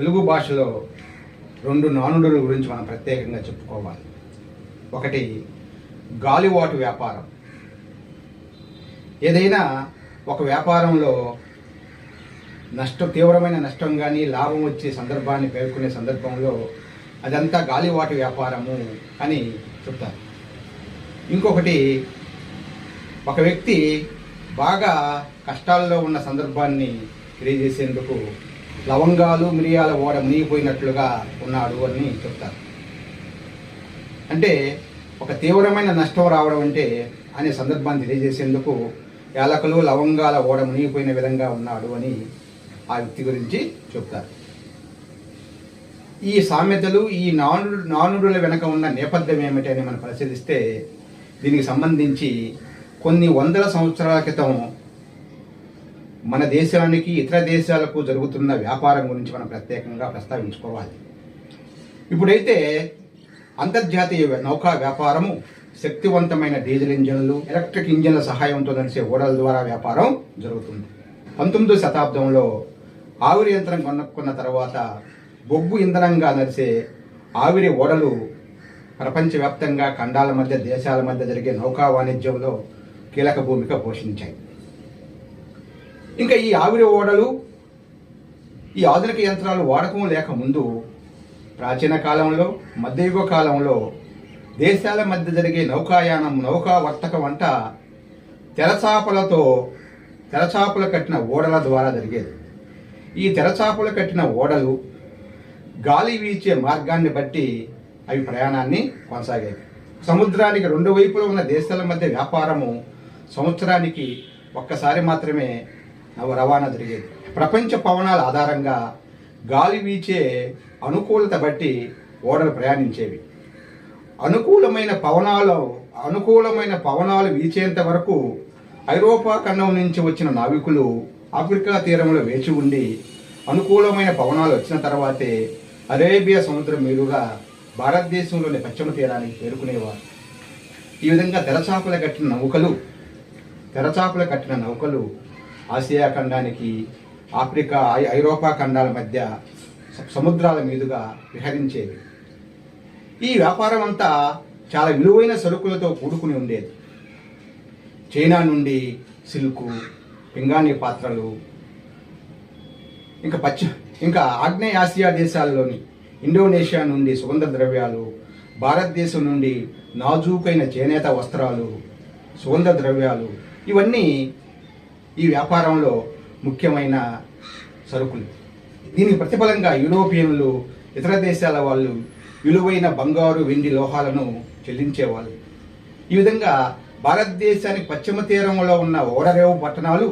తెలుగు భాషలో రెండు నానుడుల గురించి మనం ప్రత్యేకంగా చెప్పుకోవాలి. ఒకటి గాలివాటు వ్యాపారం. ఏదైనా ఒక వ్యాపారంలో నష్టం తీవ్రమైన నష్టం కానీ లాభం వచ్చే సందర్భాన్ని పేర్కొనే సందర్భంలో అదంతా గాలివాటు వ్యాపారము అని చెప్తారు. ఇంకొకటి ఒక వ్యక్తి బాగా కష్టాల్లో ఉన్న సందర్భాన్ని తెలియజేసేందుకు లవంగాలు మిరియాల ఓడ మునిగిపోయినట్లుగా ఉన్నాడు అని చెప్తారు. అంటే ఒక తీవ్రమైన నష్టం రావడం అంటే అనే సందర్భాన్ని తెలియజేసేందుకు యాలకులు లవంగాల ఓడ మునిగిపోయిన విధంగా ఉన్నాడు అని ఆ వ్యక్తి గురించి చెప్తారు. ఈ సామెతలు ఈ నానుడు నానుడుల వెనక ఉన్న నేపథ్యం ఏమిటి అని మనం పరిశీలిస్తే దీనికి సంబంధించి కొన్ని వందల సంవత్సరాల క్రితం మన దేశానికి ఇతర దేశాలకు జరుగుతున్న వ్యాపారం గురించి మనం ప్రత్యేకంగా ప్రస్తావించుకోవాలి. ఇప్పుడైతే అంతర్జాతీయ నౌకా వ్యాపారము శక్తివంతమైన డీజిల్ ఇంజన్లు ఎలక్ట్రిక్ ఇంజన్ల సహాయంతో నడిచే ఓడల ద్వారా వ్యాపారం జరుగుతుంది. పంతొమ్మిదో శతాబ్దంలో ఆవిరి యంత్రం కొనుక్కున్న తర్వాత బొగ్గు ఇంధనంగా నడిచే ఆవిరి ఓడలు ప్రపంచవ్యాప్తంగా ఖండాల మధ్య దేశాల మధ్య జరిగే నౌకా వాణిజ్యంలో కీలక భూమిక పోషించాయి. ఇంకా ఈ ఆవిరి ఓడలు ఈ ఆధునిక యంత్రాలు వాడకం లేక ముందు ప్రాచీన కాలంలో మధ్యయుగ కాలంలో దేశాల మధ్య జరిగే నౌకాయానం నౌకా వర్తకం అంట తెరచాపలతో తెరచాపలు కట్టిన ఓడల ద్వారా జరిగేది. ఈ తెరచాపలు కట్టిన ఓడలు గాలి వీచే మార్గాన్ని బట్టి అవి ప్రయాణాన్ని కొనసాగేవి సముద్రానికి రెండు వైపులా ఉన్న దేశాల మధ్య వ్యాపారము సంవత్సరానికి ఒక్కసారి మాత్రమే రవాణా జరిగేది. ప్రపంచ పవనాల ఆధారంగా గాలి వీచే అనుకూలత బట్టి ఓడలు ప్రయాణించేవి. అనుకూలమైన పవనాలు అనుకూలమైన పవనాలు వీచేంత వరకు ఐరోపా ఖండం నుంచి వచ్చిన నావికులు ఆఫ్రికా తీరంలో వేచి ఉండి అనుకూలమైన పవనాలు వచ్చిన తర్వాతే అరేబియా సముద్రం మీదుగా భారతదేశంలోని పశ్చిమ తీరానికి చేరుకునేవారు. ఈ విధంగా తెరచాపల కట్టిన నౌకలు తెరచాపల కట్టిన నౌకలు ఆసియా ఖండానికి ఆఫ్రికా ఐ- ఐరోపా ఖండాల మధ్య సముద్రాల మీదుగా విహరించేవి. ఈ వ్యాపారం అంతా చాలా విలువైన సరుకులతో కూడుకుని ఉండేది. చైనా నుండి సిల్కు పింగాణి పాత్రలు ఇంకా పశ్చి ఇంకా ఆగ్నేయ ఆసియా దేశాల్లోని ఇండోనేషియా నుండి సుగంధ ద్రవ్యాలు భారతదేశం నుండి నాజూకైన చేనేత వస్త్రాలు సుగంధ ద్రవ్యాలు ఇవన్నీ ఈ వ్యాపారంలో ముఖ్యమైన సరుకులు. దీనికి ప్రతిఫలంగా యూరోపియన్లు ఇతర దేశాల వాళ్ళు విలువైన బంగారు వెండి లోహాలను చెల్లించేవాళ్ళు. ఈ విధంగా భారతదేశానికి పశ్చిమ తీరంలో ఉన్న ఓడరేవు పట్టణాలు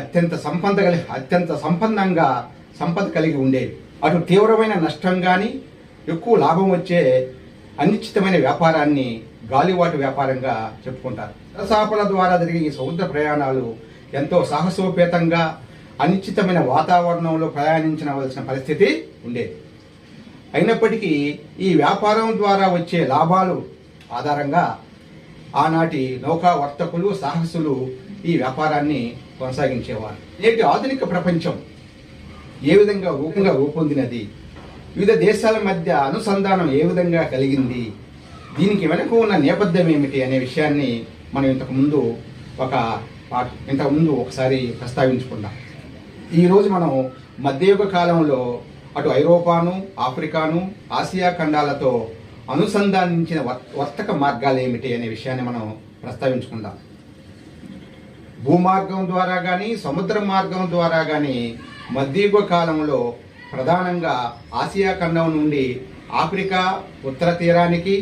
అత్యంత సంపద కలిగి అత్యంత సంపన్నంగా సంపద కలిగి ఉండేవి. అటు తీవ్రమైన నష్టం కానీ ఎక్కువ లాభం వచ్చే అనిశ్చితమైన వ్యాపారాన్ని గాలివాటు వ్యాపారంగా చెప్పుకుంటారు. రసాపల ద్వారా జరిగే ఈ సముద్ర ప్రయాణాలు ఎంతో సాహసోపేతంగా అనిశ్చితమైన వాతావరణంలో ప్రయాణించవలసిన పరిస్థితి ఉండేది. అయినప్పటికీ ఈ వ్యాపారం ద్వారా వచ్చే లాభాలు ఆధారంగా ఆనాటి నౌకా వర్తకులు సాహసులు ఈ వ్యాపారాన్ని కొనసాగించేవారు. నేటి ఆధునిక ప్రపంచం ఏ విధంగా రూపంగా రూపొందినది? వివిధ దేశాల మధ్య అనుసంధానం ఏ విధంగా కలిగింది? దీనికి వెనుక ఉన్న నేపథ్యం ఏమిటి అనే విషయాన్ని మనం ఇంతకుముందు ఒక పా- ఇంతకు ముందు ఒకసారి ప్రస్తావించుకుందాం ఈరోజు మనం మధ్యయుగ కాలంలో అటు ఐరోపాను ఆఫ్రికాను ఆసియా ఖండాలతో అనుసంధానించిన వర్- వర్తక మార్గాలు ఏమిటి అనే విషయాన్ని మనం ప్రస్తావించుకుందాం. భూమార్గం ద్వారా కానీ సముద్ర మార్గం ద్వారా కానీ మధ్యయుగ కాలంలో ప్రధానంగా ఆసియా ఖండం నుండి ఆఫ్రికా ఉత్తర తీరానికి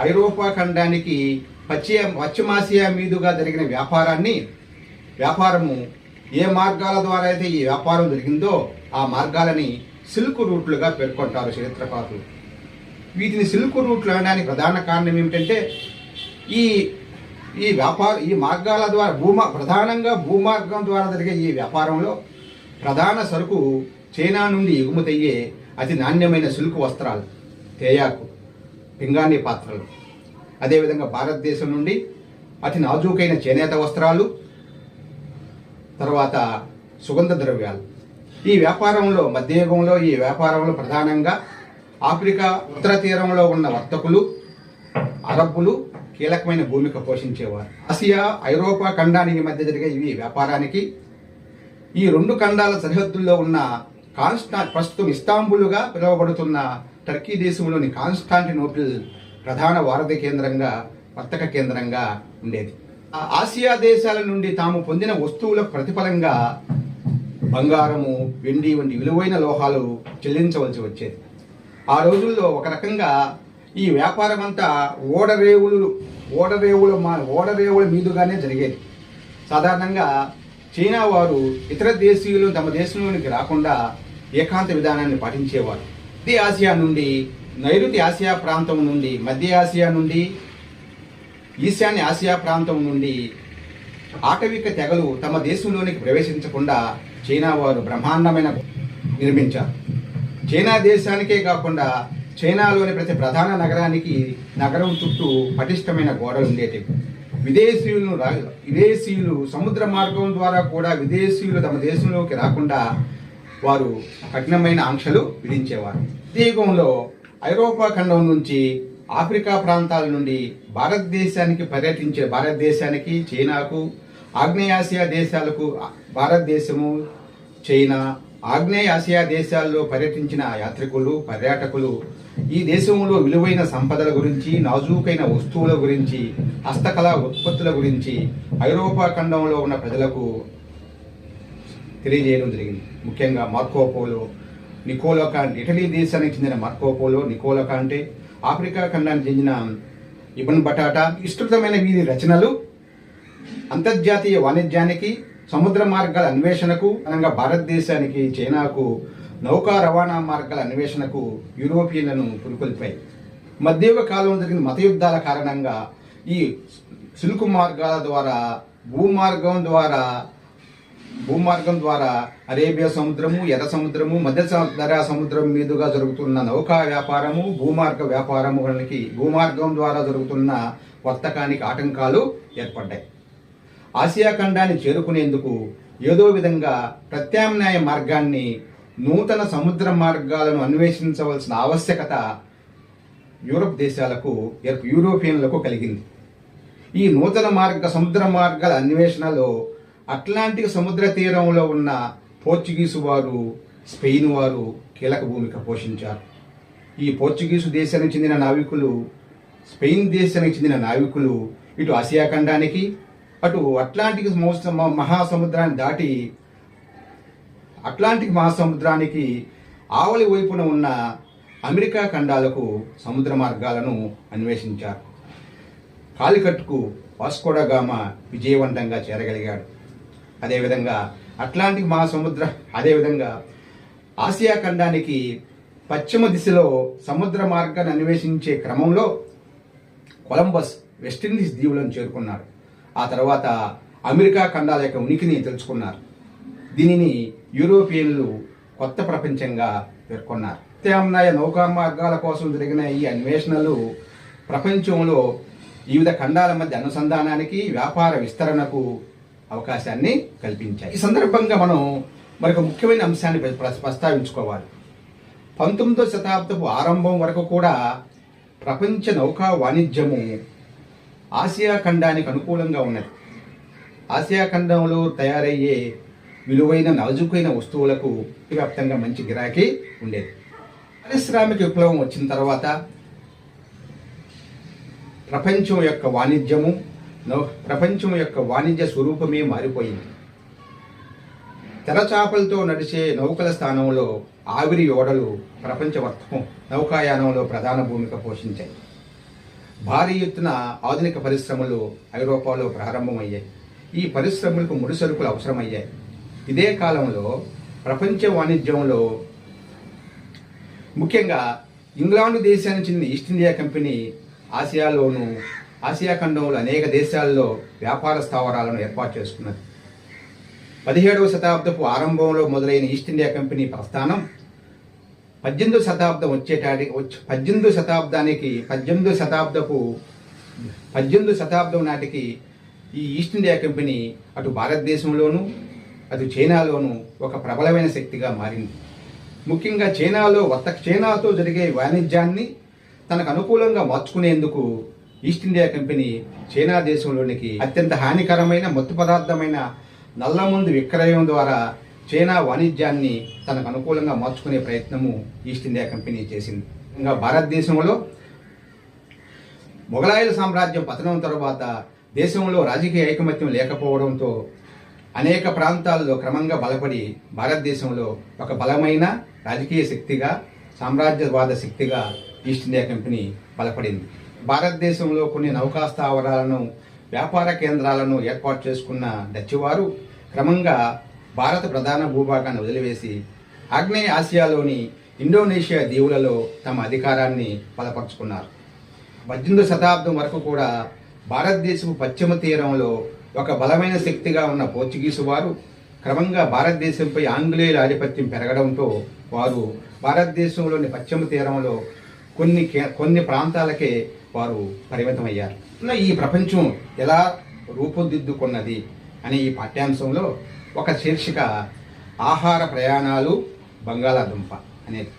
ఐరోపా ఖండానికి పశ్చిమ పశ్చిమాసియా మీదుగా జరిగిన వ్యాపారాన్ని వ్యాపారము ఏ మార్గాల ద్వారా అయితే ఈ వ్యాపారం జరిగిందో ఆ మార్గాలని సిల్క్ రూట్లుగా పేర్కొంటారు చరిత్రకారులు. వీటిని సిల్క్ రూట్లు అనడానికి ప్రధాన కారణం ఏమిటంటే ఈ ఈ వ్యాపార ఈ మార్గాల ద్వారా భూమా ప్రధానంగా భూమార్గం ద్వారా జరిగే ఈ వ్యాపారంలో ప్రధాన సరుకు చైనా నుండి ఎగుమతయ్యే అతి నాణ్యమైన సిల్క్ వస్త్రాలు తేయాకు పింగాణి పాత్రలు. అదేవిధంగా భారతదేశం నుండి అతి నాజూకైన చేనేత వస్త్రాలు తర్వాత సుగంధ ద్రవ్యాలు. ఈ వ్యాపారంలో మధ్యయుగంలో ఈ వ్యాపారంలో ప్రధానంగా ఆఫ్రికా ఉత్తర తీరంలో ఉన్న వర్తకులు అరబ్బులు కీలకమైన భూమిక పోషించేవారు. ఆసియా ఐరోపా ఖండానికి మధ్య జరిగే ఇవి వ్యాపారానికి ఈ రెండు ఖండాల సరిహద్దుల్లో ఉన్న కాన్స్టా ప్రస్తుతం ఇస్తాంబుల్గా పిలువబడుతున్న టర్కీ దేశంలోని కాన్స్టాంటినోపిల్ ప్రధాన వారధి కేంద్రంగా వర్తక కేంద్రంగా ఉండేది. ఆ ఆసియా దేశాల నుండి తాము పొందిన వస్తువుల ప్రతిఫలంగా బంగారము వెండి వంటి విలువైన లోహాలు చెల్లించవలసి వచ్చేది. ఆ రోజుల్లో ఒక రకంగా ఈ వ్యాపారం అంతా ఓడరేవులు ఓడరేవుల మా ఓడరేవుల మీదుగానే జరిగేది. సాధారణంగా చైనా వారు ఇతర దేశీయులు తమ దేశంలోనికి రాకుండా ఏకాంత విధానాన్ని పాటించేవారు. ఇది ఆసియా నుండి నైరుతి ఆసియా ప్రాంతం నుండి మధ్య ఆసియా నుండి ఈశాన్య ఆసియా ప్రాంతం నుండి ఆటవిక తెగలు తమ దేశంలోనికి ప్రవేశించకుండా చైనా వారు బ్రహ్మాండమైన నిర్మించారు. చైనా దేశానికే కాకుండా చైనాలోని ప్రతి ప్రధాన నగరానికి నగరం చుట్టూ పటిష్టమైన గోడలు ఉండేటివి విదేశీయులను రా విదేశీయులు సముద్ర మార్గం ద్వారా కూడా విదేశీయులు తమ దేశంలోకి రాకుండా వారు కఠినమైన ఆంక్షలు విధించేవారు. యుగంలో ఐరోపా ఖండం నుంచి ఆఫ్రికా ప్రాంతాల నుండి భారతదేశానికి పర్యటించే భారతదేశానికి చైనాకు ఆగ్నేయాసియా దేశాలకు భారతదేశము చైనా ఆగ్నేయాసియా దేశాల్లో పర్యటించిన యాత్రికులు పర్యాటకులు ఈ దేశంలో విలువైన సంపదల గురించి నాజూకైన వస్తువుల గురించి హస్తకళా ఉత్పత్తుల గురించి ఐరోపా ఖండంలో ఉన్న ప్రజలకు తెలియజేయడం జరిగింది. ముఖ్యంగా మార్కోపోలో నికోలో కాంటే ఇటలీ దేశానికి చెందిన మర్కోపోలో నికోలో కాంటే ఆఫ్రికా ఖండానికి చెందిన ఇబన్ బటాటా విస్తృతమైన వీరి రచనలు అంతర్జాతీయ వాణిజ్యానికి సముద్ర మార్గాల అన్వేషణకు అనగా భారతదేశానికి చైనాకు నౌకా రవాణా మార్గాల అన్వేషణకు యూరోపియన్లను పురుకొల్పాయి. మధ్యయుగ కాలంలో జరిగిన మత యుద్ధాల కారణంగా ఈ సులుకు మార్గాల ద్వారా భూమార్గం ద్వారా భూమార్గం ద్వారా అరేబియా సముద్రము ఎర్ర సముద్రము మధ్య స- సముద్రం మీదుగా జరుగుతున్న నౌకా వ్యాపారము భూమార్గ వ్యాపారము వలనకి భూమార్గం ద్వారా జరుగుతున్న వర్తకానికి ఆటంకాలు ఏర్పడ్డాయి. ఆసియా ఖండాన్ని చేరుకునేందుకు ఏదో విధంగా ప్రత్యామ్నాయ మార్గాన్ని నూతన సముద్ర మార్గాలను అన్వేషించవలసిన ఆవశ్యకత యూరప్ దేశాలకు యూరోపియన్లకు కలిగింది. ఈ నూతన మార్గ సముద్ర మార్గాల అన్వేషణలో అట్లాంటిక్ సముద్ర తీరంలో ఉన్న పోర్చుగీసు వారు స్పెయిన్ వారు కీలక భూమిక పోషించారు. ఈ పోర్చుగీసు దేశానికి చెందిన నావికులు స్పెయిన్ దేశానికి చెందిన నావికులు ఇటు ఆసియా ఖండానికి అటు అట్లాంటిక్ మహాసముద్రాన్ని దాటి అట్లాంటిక్ మహాసముద్రానికి ఆవలి వైపున ఉన్న అమెరికా ఖండాలకు సముద్ర మార్గాలను అన్వేషించారు. కాలికట్టుకు వాస్కోడగామ విజయవంతంగా చేరగలిగాడు. అదేవిధంగా అట్లాంటిక్ మహాసముద్ర అదేవిధంగా ఆసియా ఖండానికి పశ్చిమ దిశలో సముద్ర మార్గాన్ని అన్వేషించే క్రమంలో కొలంబస్ వెస్టిండీస్ దీవులను చేరుకున్నారు. ఆ తర్వాత అమెరికా ఖండాల యొక్క ఉనికిని తెలుసుకున్నారు. దీనిని యూరోపియన్లు కొత్త ప్రపంచంగా పేర్కొన్నారు. ప్రత్యామ్నాయ నౌకా మార్గాల కోసం జరిగిన ఈ అన్వేషణలు ప్రపంచంలో వివిధ ఖండాల మధ్య అనుసంధానానికి వ్యాపార విస్తరణకు అవకాశాన్ని కల్పించాయి. ఈ సందర్భంగా మనం మరొక ముఖ్యమైన అంశాన్ని ప్రస్తావించుకోవాలి. పంతొమ్మిదో శతాబ్దపు ఆరంభం వరకు కూడా ప్రపంచ నౌకా వాణిజ్యము ఆసియా ఖండానికి అనుకూలంగా ఉన్నది. ఆసియా ఖండంలో తయారయ్యే విలువైన నాజుకైన వస్తువులకు వ్యాప్తంగా మంచి గిరాకీ ఉండేది. పారిశ్రామిక విప్లవం వచ్చిన తర్వాత ప్రపంచం యొక్క వాణిజ్యము ప్రపంచం యొక్క వాణిజ్య స్వరూపమే మారిపోయింది. తెరచాపలతో నడిచే నౌకల స్థానంలో ఆవిరి ఓడలు ప్రపంచ వర్తకం నౌకాయానంలో ప్రధాన భూమిక పోషించాయి. భారీ ఎత్తున ఆధునిక పరిశ్రమలు ఐరోపాలో ప్రారంభమయ్యాయి. ఈ పరిశ్రమలకు ముడి సరుకులు అవసరమయ్యాయి. ఇదే కాలంలో ప్రపంచ వాణిజ్యంలో ముఖ్యంగా ఇంగ్లాండ్ దేశానికి చెందిన ఈస్ట్ ఇండియా కంపెనీ ఆసియాలోనూ ఆసియా ఖండంలో అనేక దేశాల్లో వ్యాపార స్థావరాలను ఏర్పాటు చేసుకున్నది. పదిహేడవ శతాబ్దపు ఆరంభంలో మొదలైన ఈస్ట్ ఇండియా కంపెనీ ప్రస్థానం పద్దెనిమిదో శతాబ్దం వచ్చేటాడి పద్దెనిమిదో శతాబ్దానికి పద్దెనిమిదో శతాబ్దపు పద్దెనిమిదో శతాబ్దం నాటికి ఈ ఈస్ట్ ఇండియా కంపెనీ అటు భారతదేశంలోనూ అటు చైనాలోనూ ఒక ప్రబలమైన శక్తిగా మారింది. ముఖ్యంగా చైనాలో వర్త చైనాతో జరిగే వాణిజ్యాన్ని తనకు అనుకూలంగా మార్చుకునేందుకు ఈస్ట్ ఇండియా కంపెనీ చైనా దేశంలోనికి అత్యంత హానికరమైన మత్తు పదార్థమైన నల్లమందు విక్రయం ద్వారా చైనా వాణిజ్యాన్ని తనకు అనుకూలంగా మార్చుకునే ప్రయత్నము ఈస్ట్ ఇండియా కంపెనీ చేసింది. ఇంకా భారతదేశంలో మొఘలాయుల సామ్రాజ్యం పతనం తర్వాత దేశంలో రాజకీయ ఐకమత్యం లేకపోవడంతో అనేక ప్రాంతాల్లో క్రమంగా బలపడి భారతదేశంలో ఒక బలమైన రాజకీయ శక్తిగా సామ్రాజ్యవాద శక్తిగా ఈస్ట్ ఇండియా కంపెనీ బలపడింది. భారతదేశంలో కొన్ని నౌకాస్థావరాలను వ్యాపార కేంద్రాలను ఏర్పాటు చేసుకున్న డచ్ వారు క్రమంగా భారత ప్రధాన భూభాగాన్ని వదిలివేసి ఆగ్నేయ ఆసియాలోని ఇండోనేషియా దీవులలో తమ అధికారాన్ని బలపరుచుకున్నారు. పద్దెనిమిదో శతాబ్దం వరకు కూడా భారతదేశపు పశ్చిమ తీరంలో ఒక బలమైన శక్తిగా ఉన్న పోర్చుగీసు వారు క్రమంగా భారతదేశంపై ఆంగ్లేయుల ఆధిపత్యం పెరగడంతో వారు భారతదేశంలోని పశ్చిమ తీరంలో కొన్ని కే- కొన్ని ప్రాంతాలకే వారు పరిమితమయ్యారు. ఉన్న ఈ ప్రపంచం ఎలా రూపుదిద్దుకున్నది అనే ఈ పాఠ్యాంశంలో ఒక శీర్షిక ఆహార ప్రయాణాలు బంగాళాదుంప అనేది.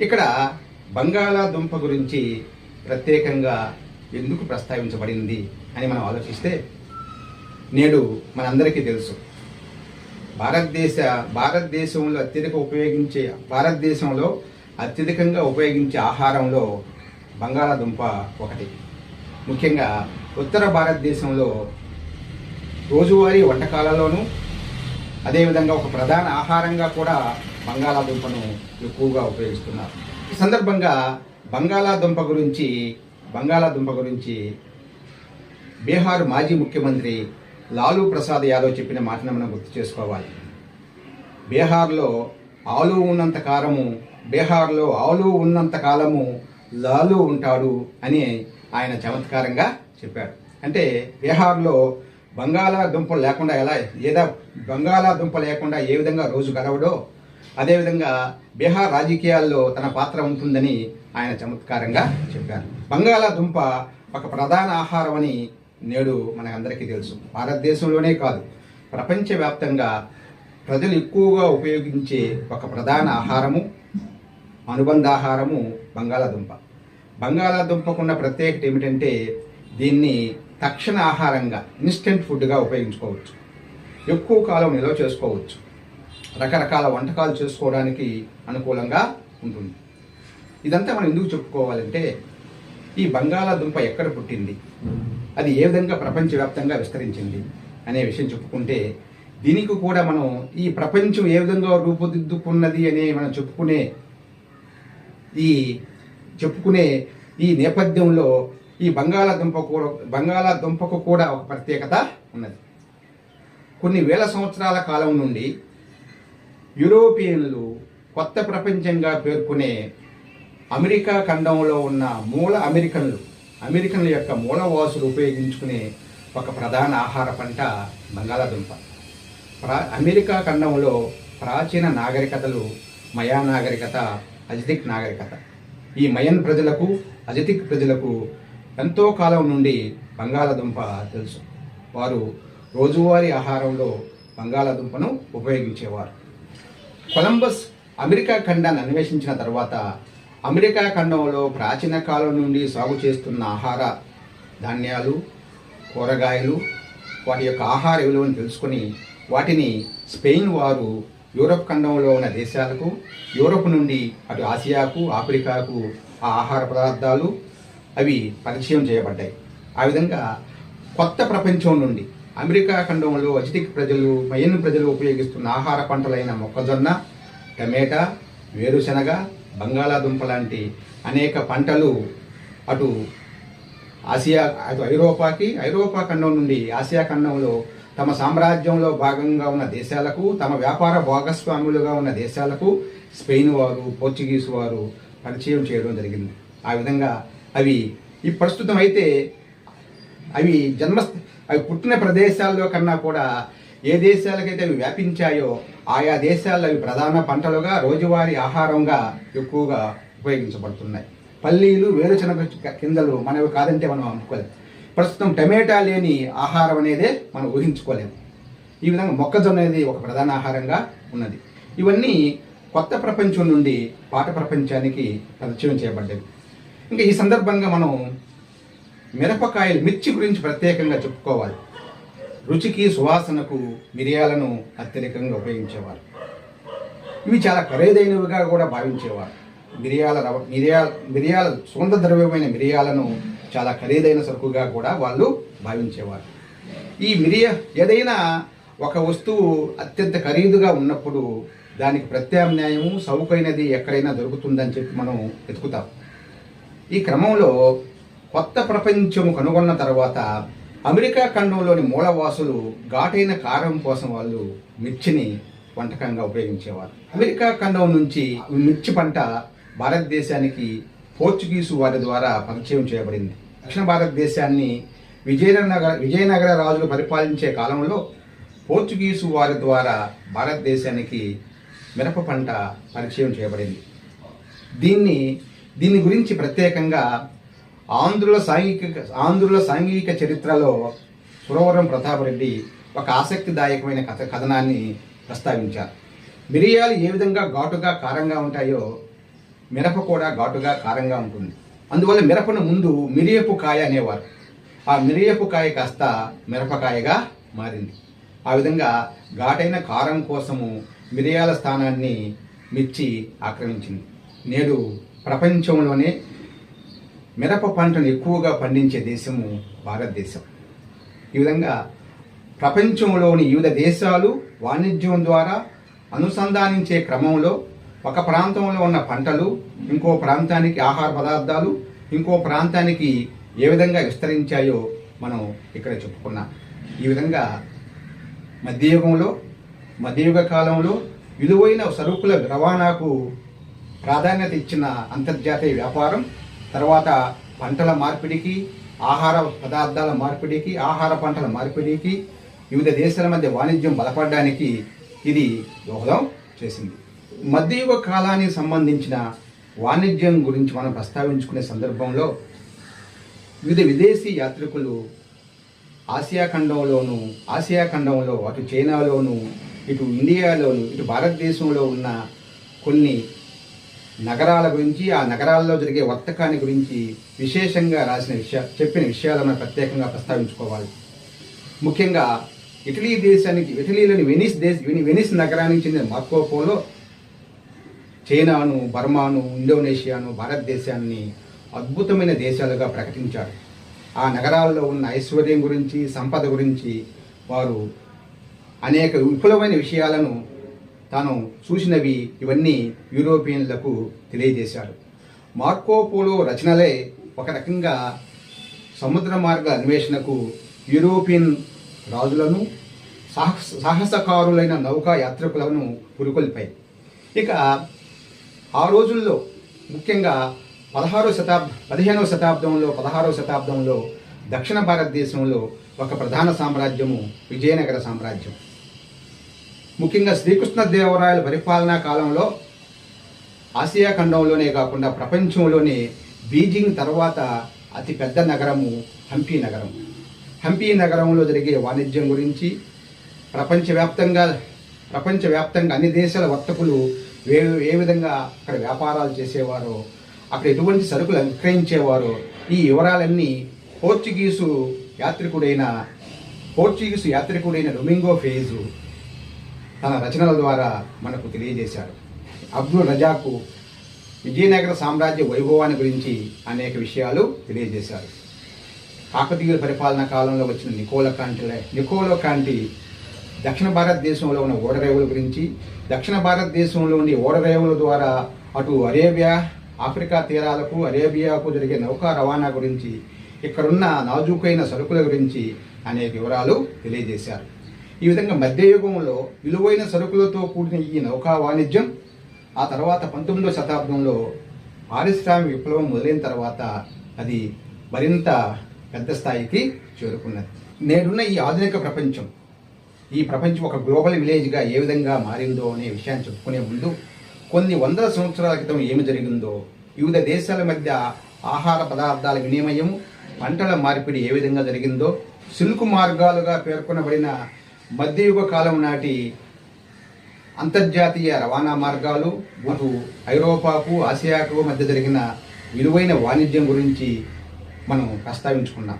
ఇక్కడ బంగాళాదుంప గురించి ప్రత్యేకంగా ఎందుకు ప్రస్తావించబడింది అని మనం ఆలోచిస్తే నేడు మనందరికీ తెలుసు. భారతదేశ భారతదేశంలో అత్యధిక ఉపయోగించే భారతదేశంలో అత్యధికంగా ఉపయోగించే ఆహారంలో బంగాళాదుంప ఒకటి. ముఖ్యంగా ఉత్తర భారతదేశంలో రోజువారీ వంటకాలలోనూ అదేవిధంగా ఒక ప్రధాన ఆహారంగా కూడా బంగాళాదుంపను ఎక్కువగా ఉపయోగిస్తున్నారు. ఈ సందర్భంగా బంగాళాదుంప గురించి బంగాళాదుంప గురించి బీహార్ మాజీ ముఖ్యమంత్రి లాలూ ప్రసాద్ యాదవ్ చెప్పిన మాటను మనం గుర్తు చేసుకోవాలి. బీహార్లో ఆలు ఉన్నంత కాలము బీహార్లో ఆలు ఉన్నంత కాలము లాలు ఉంటాడు అని ఆయన చమత్కారంగా చెప్పాడు. అంటే బీహార్లో బంగాళాదుంపలు లేకుండా ఎలా ఏదా బంగాళాదుంప లేకుండా ఏ విధంగా రోజు గడవడో అదేవిధంగా బీహార్ రాజకీయాల్లో తన పాత్ర ఉంటుందని ఆయన చమత్కారంగా చెప్పారు. బంగాళాదుంప ఒక ప్రధాన ఆహారం అని నేడు మనందరికీ తెలుసు. భారతదేశంలోనే కాదు ప్రపంచవ్యాప్తంగా ప్రజలు ఎక్కువగా ఉపయోగించే ఒక ప్రధాన ఆహారము అనుబంధ ఆహారము బంగాళాదుంప. బంగాళాదుంపకున్న ప్రత్యేకత ఏమిటంటే దీన్ని తక్షణ ఆహారంగా ఇన్స్టెంట్ ఫుడ్గా ఉపయోగించుకోవచ్చు. ఎక్కువ కాలం నిల్వ చేసుకోవచ్చు. రకరకాల వంటకాలు చేసుకోవడానికి అనుకూలంగా ఉంటుంది. ఇదంతా మనం ఎందుకు చెప్పుకోవాలంటే ఈ బంగాళాదుంప ఎక్కడ పుట్టింది? అది ఏ విధంగా ప్రపంచవ్యాప్తంగా విస్తరించింది? అనే విషయం చెప్పుకుంటే దీనికి కూడా మనం ఈ ప్రపంచం ఏ విధంగా రూపుదిద్దుకున్నది అనే మనం చెప్పుకునే ఈ చెప్పుకునే ఈ నేపథ్యంలో ఈ బంగాళాదుంప కూడా బంగాళాదుంపకు కూడా ఒక ప్రత్యేకత ఉన్నది. కొన్ని వేల సంవత్సరాల కాలం నుండి యూరోపియన్లు కొత్త ప్రపంచంగా పేర్కొనే అమెరికా ఖండంలో ఉన్న మూల అమెరికన్లు అమెరికన్ల యొక్క మూలవాసులు ఉపయోగించుకునే ఒక ప్రధాన ఆహార పంట బంగాళాదుంప. ప్రా అమెరికా ఖండంలో ప్రాచీన నాగరికతలు మయా నాగరికత అజిదిక్ నాగరికత. ఈ మయన్ ప్రజలకు అజతిక్ ప్రజలకు ఎంతో కాలం నుండి బంగాళాదుంప తెలుసు. వారు రోజువారీ ఆహారంలో బంగాళాదుంపను ఉపయోగించేవారు. కొలంబస్ అమెరికా ఖండాన్ని అన్వేషించిన తర్వాత అమెరికా ఖండంలో ప్రాచీన కాలం నుండి సాగు చేస్తున్న ఆహార ధాన్యాలు కూరగాయలు వాటి యొక్క ఆహార విలువను తెలుసుకొని వాటిని స్పెయిన్ వారు యూరప్ ఖండంలో ఉన్న దేశాలకు యూరప్ నుండి అటు ఆసియాకు ఆఫ్రికాకు ఆ ఆహార పదార్థాలు అవి పరిచయం చేయబడ్డాయి. ఆ విధంగా కొత్త ప్రపంచం నుండి అమెరికా ఖండంలో అజిటిక్ ప్రజలు మయన్ ప్రజలు ఉపయోగిస్తున్న ఆహార పంటలైన మొక్కజొన్న టమేటా వేరుశనగ బంగాళాదుంప లాంటి అనేక పంటలు అటు ఆసియా అటు ఐరోపాకి ఐరోపా ఖండం నుండి ఆసియా ఖండంలో తమ సామ్రాజ్యంలో భాగంగా ఉన్న దేశాలకు తమ వ్యాపార భాగస్వాములుగా ఉన్న దేశాలకు స్పెయిన్ వారు పోర్చుగీస్ వారు పరిచయం చేయడం జరిగింది. ఆ విధంగా అవి ఈ ప్రస్తుతం అయితే అవి జన్మ అవి పుట్టిన ప్రదేశాల్లో కన్నా కూడా ఏ దేశాలకైతే అవి వ్యాపించాయో ఆయా దేశాల్లో అవి ప్రధాన పంటలుగా రోజువారీ ఆహారంగా ఎక్కువగా ఉపయోగించబడుతున్నాయి. పల్లీలు వేరుశనగ కిందలు మనవి కాదంటే మనం అనుకోలేదు ప్రస్తుతం టమేటా లేని ఆహారం అనేది మనం ఊహించుకోలేము. ఈ విధంగా మొక్కజొన్న అనేది ఒక ప్రధాన ఆహారంగా ఉన్నది. ఇవన్నీ కొత్త ప్రపంచం నుండి పాత ప్రపంచానికి పరిచయం చేయబడ్డవి ఇంకా ఈ సందర్భంగా మనం మిరపకాయలు మిర్చి గురించి ప్రత్యేకంగా చెప్పుకోవాలి. రుచికి సువాసనకు మిరియాలను అత్యధికంగా ఉపయోగించేవారు. ఇవి చాలా ఖరీదైనవిగా కూడా భావించేవారు. మిరియాల రవ మిరియాల మిరియాల సుగంధ ద్రవ్యమైన మిరియాలను చాలా ఖరీదైన సరుకుగా కూడా వాళ్ళు భావించేవారు. ఈ మిరియ ఏదైనా ఒక వస్తువు అత్యంత ఖరీదుగా ఉన్నప్పుడు దానికి ప్రత్యామ్నాయము సౌకైనది ఎక్కడైనా దొరుకుతుందని చెప్పి మనం వెతుకుతాం. ఈ క్రమంలో కొత్త ప్రపంచము కనుగొన్న తర్వాత అమెరికా ఖండంలోని మూలవాసులు ఘాటైన కారం కోసం వాళ్ళు మిర్చిని వంటకంగా ఉపయోగించేవారు. అమెరికా ఖండం నుంచి ఈ మిర్చి పంట భారతదేశానికి పోర్చుగీసు వారి ద్వారా పరిచయం చేయబడింది. దక్షిణ భారతదేశాన్ని విజయనగర విజయనగర రాజులు పరిపాలించే కాలంలో పోర్చుగీసు వారి ద్వారా భారతదేశానికి మిరప పంట పరిచయం చేయబడింది. దీన్ని దీని గురించి ప్రత్యేకంగా ఆంధ్రుల సాంఘిక ఆంధ్రుల సాంఘిక చరిత్రలో సురవరం ప్రతాపరెడ్డి ఒక ఆసక్తిదాయకమైన కథ కథనాన్ని ప్రస్తావించారు. మిరియాలు ఏ విధంగా ఘాటుగా కారంగా ఉంటాయో మిరప కూడా ఘాటుగా కారంగా ఉంటుంది. అందువల్ల మిరపను ముందు మిరియపు కాయ అనేవారు. ఆ మిరియపు కాయ కాస్త మిరపకాయగా మారింది. ఆ విధంగా ఘాటైన కారం కోసము మిరియాల స్థానాన్ని మిర్చి ఆక్రమించింది. నేడు ప్రపంచంలోనే మిరప పంటను ఎక్కువగా పండించే దేశము భారతదేశం. ఈ విధంగా ప్రపంచంలోని వివిధ దేశాలు వాణిజ్యం ద్వారా అనుసంధానించే క్రమంలో ఒక ప్రాంతంలో ఉన్న పంటలు ఇంకో ప్రాంతానికి ఆహార పదార్థాలు ఇంకో ప్రాంతానికి ఏ విధంగా విస్తరించాయో మనం ఇక్కడ చెప్పుకున్నాం. ఈ విధంగా మధ్యయుగంలో మధ్యయుగ కాలంలో విలువైన సరుకుల రవాణాకు ప్రాధాన్యత ఇచ్చిన అంతర్జాతీయ వ్యాపారం తర్వాత పంటల మార్పిడికి ఆహార పదార్థాల మార్పిడికి ఆహార పంటల మార్పిడికి వివిధ దేశాల మధ్య వాణిజ్యం బలపడడానికి ఇది దోహదం చేసింది. మధ్యయుగ కాలానికి సంబంధించిన వాణిజ్యం గురించి మనం ప్రస్తావించుకునే సందర్భంలో వివిధ విదేశీ యాత్రికులు ఆసియా ఖండంలోను ఆసియా ఖండంలో అటు చైనాలోను ఇటు ఇండియాలోను ఇటు భారతదేశంలో ఉన్న కొన్ని నగరాల గురించి ఆ నగరాల్లో జరిగే వర్తకాన్ని గురించి విశేషంగా రాసిన విషయా చెప్పిన విషయాలను ప్రత్యేకంగా ప్రస్తావించుకోవాలి. ముఖ్యంగా ఇటలీ దేశానికి ఇటలీలోని వెనిస్ దేశ వెనిస్ నగరానికి చెందిన మార్కోపోలో చైనాను బర్మాను ఇండోనేషియాను భారతదేశాన్ని అద్భుతమైన దేశాలుగా ప్రకటించారు. ఆ నగరాల్లో ఉన్న ఐశ్వర్యం గురించి సంపద గురించి వారు అనేక విపులమైన విషయాలను తాను చూసినవి ఇవన్నీ యూరోపియన్లకు తెలియజేశాడు మార్కోపోలో రచనలే ఒక రకంగా సముద్ర మార్గ అన్వేషణకు యూరోపియన్ రాజులను సాహస సాహసకారులైన నౌకా యాత్రికులను పురుకొల్పాయి. ఇక ఆ రోజుల్లో ముఖ్యంగా పదహారో శతాబ్దం పదిహేనవ శతాబ్దంలో పదహారవ శతాబ్దంలో దక్షిణ భారతదేశంలో ఒక ప్రధాన సామ్రాజ్యము విజయనగర సామ్రాజ్యం. ముఖ్యంగా శ్రీకృష్ణదేవరాయల పరిపాలనా కాలంలో ఆసియా ఖండంలోనే కాకుండా ప్రపంచంలోనే బీజింగ్ తర్వాత అతి పెద్ద నగరము హంపీ నగరం. హంపీ నగరంలో జరిగే వాణిజ్యం గురించి ప్రపంచవ్యాప్తంగా ప్రపంచవ్యాప్తంగా అన్ని దేశాల వర్తకులు ఏ ఏ విధంగా అక్కడ వ్యాపారాలు చేసేవారో అక్కడ ఎటువంటి సరుకులు విక్రయించేవారో ఈ వివరాలన్నీ పోర్చుగీసు యాత్రికుడైన పోర్చుగీసు యాత్రికుడైన డొమింగో ఫేజు తన రచనల ద్వారా మనకు తెలియజేశాడు. అబ్దుల్ రజాకు విజయనగర సామ్రాజ్య వైభవాన్ని గురించి అనేక విషయాలు తెలియజేశారు. కాకతీయుల పరిపాలన కాలంలో వచ్చిన నికోల కాంటి నికోలో కాంటి దక్షిణ భారతదేశంలో ఉన్న ఓడరేవుల గురించి దక్షిణ భారతదేశంలోని ఓడరేవుల ద్వారా అటు అరేబియా ఆఫ్రికా తీరాలకు అరేబియాకు జరిగే నౌకా రవాణా గురించి ఇక్కడున్న నాజూకైన సరుకుల గురించి అనేక వివరాలు తెలియజేశారు. ఈ విధంగా మధ్యయుగంలో విలువైన సరుకులతో కూడిన ఈ నౌకా వాణిజ్యం ఆ తర్వాత పంతొమ్మిదవ శతాబ్దంలో పారిశ్రామిక విప్లవం మొదలైన తర్వాత అది మరింత పెద్ద స్థాయికి చేరుకున్నది. నేడున్న ఈ ఆధునిక ప్రపంచం ఈ ప్రపంచం ఒక గ్లోబల్ విలేజ్గా ఏ విధంగా మారిందో అనే విషయాన్ని చెప్పుకునే ముందు కొన్ని వందల సంవత్సరాల క్రితం ఏమి జరిగిందో వివిధ దేశాల మధ్య ఆహార పదార్థాల వినిమయం పంటల మార్పిడి ఏ విధంగా జరిగిందో సిల్క్ మార్గాలుగా పేర్కొనబడిన మధ్యయుగ కాలం నాటి అంతర్జాతీయ రవాణా మార్గాలు మరియు ఐరోపాకు ఆసియాకు మధ్య జరిగిన విలువైన వాణిజ్యం గురించి మనం ప్రస్తావించుకున్నాం.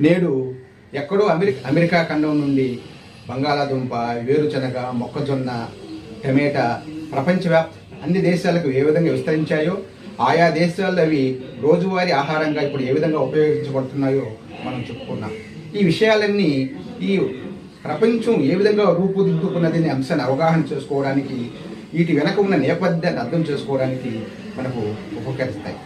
నేడు ఎక్కడో అమెరికా అమెరికా ఖండం నుండి బంగాళాదుంప వేరుశనగ మొక్కజొన్న టమేటా ప్రపంచవ్యాప్త అన్ని దేశాలకు ఏ విధంగా విస్తరించాయో ఆయా దేశాల్లో అవి రోజువారీ ఆహారంగా ఇప్పుడు ఏ విధంగా ఉపయోగించబడుతున్నాయో మనం చెప్పుకున్నాం. ఈ విషయాలన్నీ ఈ ప్రపంచం ఏ విధంగా రూపుదిద్దుకున్నది అనే అంశాన్ని అవగాహన చేసుకోవడానికి వీటి వెనక ఉన్న నేపథ్యాన్ని అర్థం చేసుకోవడానికి మనకు ఉపకరిస్తాయి.